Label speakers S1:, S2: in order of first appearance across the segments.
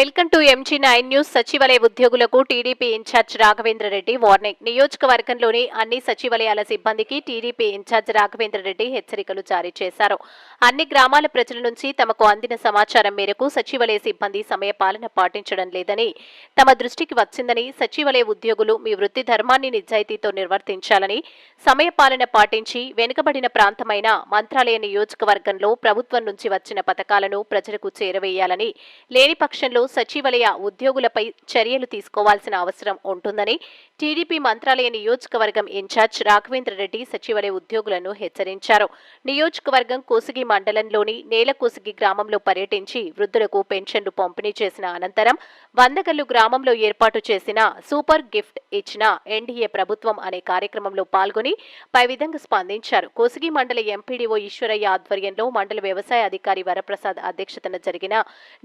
S1: Welcome to MG nine news. సచివాలయ ఉద్యోగులకు TDP incharge Raghavendra Reddy warning. నియోజకవర్గంలోని అన్ని సచివాలయాల సిబ్బందికి టీడీపీ ఇన్ఛార్జ్ రాఘవేంద్ర రెడ్డి హెచ్చరికలు జారీ చేశారు. అన్ని గ్రామాల ప్రజల నుంచి తమకు అందిన సమాచారం మేరకు సచివాలయ సిబ్బంది సమయపాలన పాటించడం లేదని తమ దృష్టికి వచ్చిందని సచివాలయ ఉద్యోగులు మీ వృత్తి ధర్మాన్ని నిజాయితీతో నిర్వర్తించాలని సమయపాలన పాటించి వెనుకబడిన ప్రాంతమైన మంత్రాలయ నియోజకవర్గంలో ప్రభుత్వం నుంచి వచ్చిన పథకాలను ప్రజలకు చేరవేయాలని లేని పక్షంలో సచివాలయ ఉద్యోగులపై చర్యలు తీసుకోవాల్సిన అవసరం ఉంటుందని టీడీపీ మంత్రాలయ నియోజకవర్గం ఇన్ఛార్జ్ రాఘవేంద్ర రెడ్డి సచివాలయ ఉద్యోగులను హెచ్చరించారు. నియోజకవర్గం కోసిగి మండలంలోని నేలకోసిగి గ్రామంలో పర్యటించి వృద్ధులకు పెన్షన్లు పంపిణీ చేసిన అనంతరం వందగల్లు గ్రామంలో ఏర్పాటు చేసిన సూపర్ గిఫ్ట్ ఇచ్చిన ఎన్డీఏ ప్రభుత్వం అనే కార్యక్రమంలో పాల్గొని పై విధంగా స్పందించారు. కోసిగి మండల ఎంపీడీఓ ఈశ్వరయ్య ఆధ్వర్యంలో మండల వ్యవసాయ అధికారి వరప్రసాద్ అధ్యక్షతన జరిగిన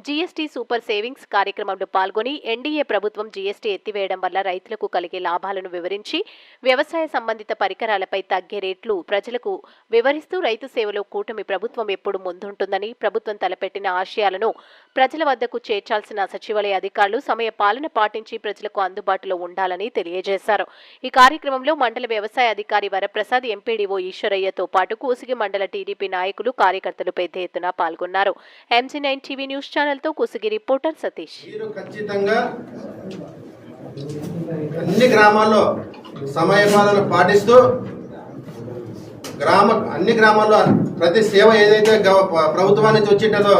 S1: జీఎస్టీ సూపర్ సేవింగ్స్ కార్యక్రమంలో పాల్గొని ఎన్డీఏ ప్రభుత్వం జీఎస్టీ ఎత్తివేయడం వల్ల రైతులకు కలిగే లాభాలను వివరించి వ్యవసాయ సంబంధిత పరికరాలపై తగ్గే రేట్లు ప్రజలకు వివరిస్తూ రైతు సేవలో కూటమి ప్రభుత్వం ఎప్పుడు ముందుంటుందని ప్రభుత్వం తలపెట్టిన ఆశయాలను ప్రజల వద్దకు చేర్చాల్సిన సచివాలయ అధికారులు సమయ పాలన పాటించి ప్రజలకు అందుబాటులో ఉండాలని తెలియజేశారు. ఈ కార్యక్రమంలో మండల వ్యవసాయ అధికారి వరప్రసాద్ ఎంపీడీఓ ఈశ్వరయ్యతో పాటు కూసిగి మండల టీడీపీ నాయకులు కార్యకర్తలు పెద్ద ఎత్తున పాల్గొన్నారు. ఎంజీ నైన్ టీవీ న్యూస్ ఛానల్తో కుసిగి రిపోర్టర్ సతీష్.
S2: మీరు ఖచ్చితంగా అన్ని గ్రామాల్లో సమయపాలన పాటిస్తూ గ్రామ అన్ని గ్రామాల్లో ప్రతి సేవ ఏదైతే ప్రభుత్వానికి ప్రభుత్వం వచ్చింటుందో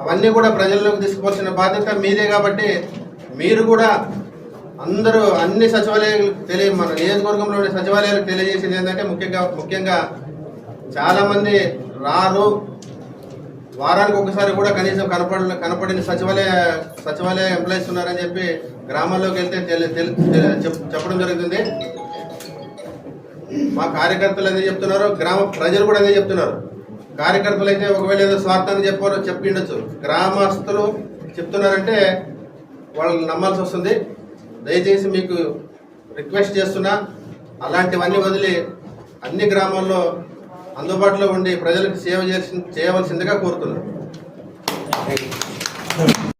S2: అవన్నీ కూడా ప్రజల్లోకి తీసుకోవాల్సిన బాధ్యత మీదే కాబట్టి మీరు కూడా అందరూ అన్ని సచివాలయాలు తెలియ మన నియోజకవర్గంలోని సచివాలయాలకు తెలియజేసింది ఏంటంటే ముఖ్యంగా ముఖ్యంగా చాలామంది రారు వారానికి ఒకసారి కూడా కనీసం కనపడ కనపడిన సచివాలయ సచివాలయ ఎంప్లాయీస్ ఉన్నారని చెప్పి గ్రామాల్లోకి వెళ్తే తెలి- చెప్పడం జరుగుతుంది. మా కార్యకర్తలు అదే చెప్తున్నారు గ్రామ ప్రజలు కూడా అదే చెప్తున్నారు. కార్యకర్తలు అయితే ఒకవేళ ఏదో స్వార్థాన్ని చెప్పారో చెప్పిండొచ్చు. గ్రామస్తులు చెప్తున్నారంటే వాళ్ళని నమ్మాల్సి వస్తుంది. దయచేసి మీకు రిక్వెస్ట్ చేస్తున్నా అలాంటివన్నీ వదిలి అన్ని గ్రామాల్లో అందుబాటులో ఉండి ప్రజలకు సేవ చేసి చేయవలసిందిగా కోరుతున్నాను.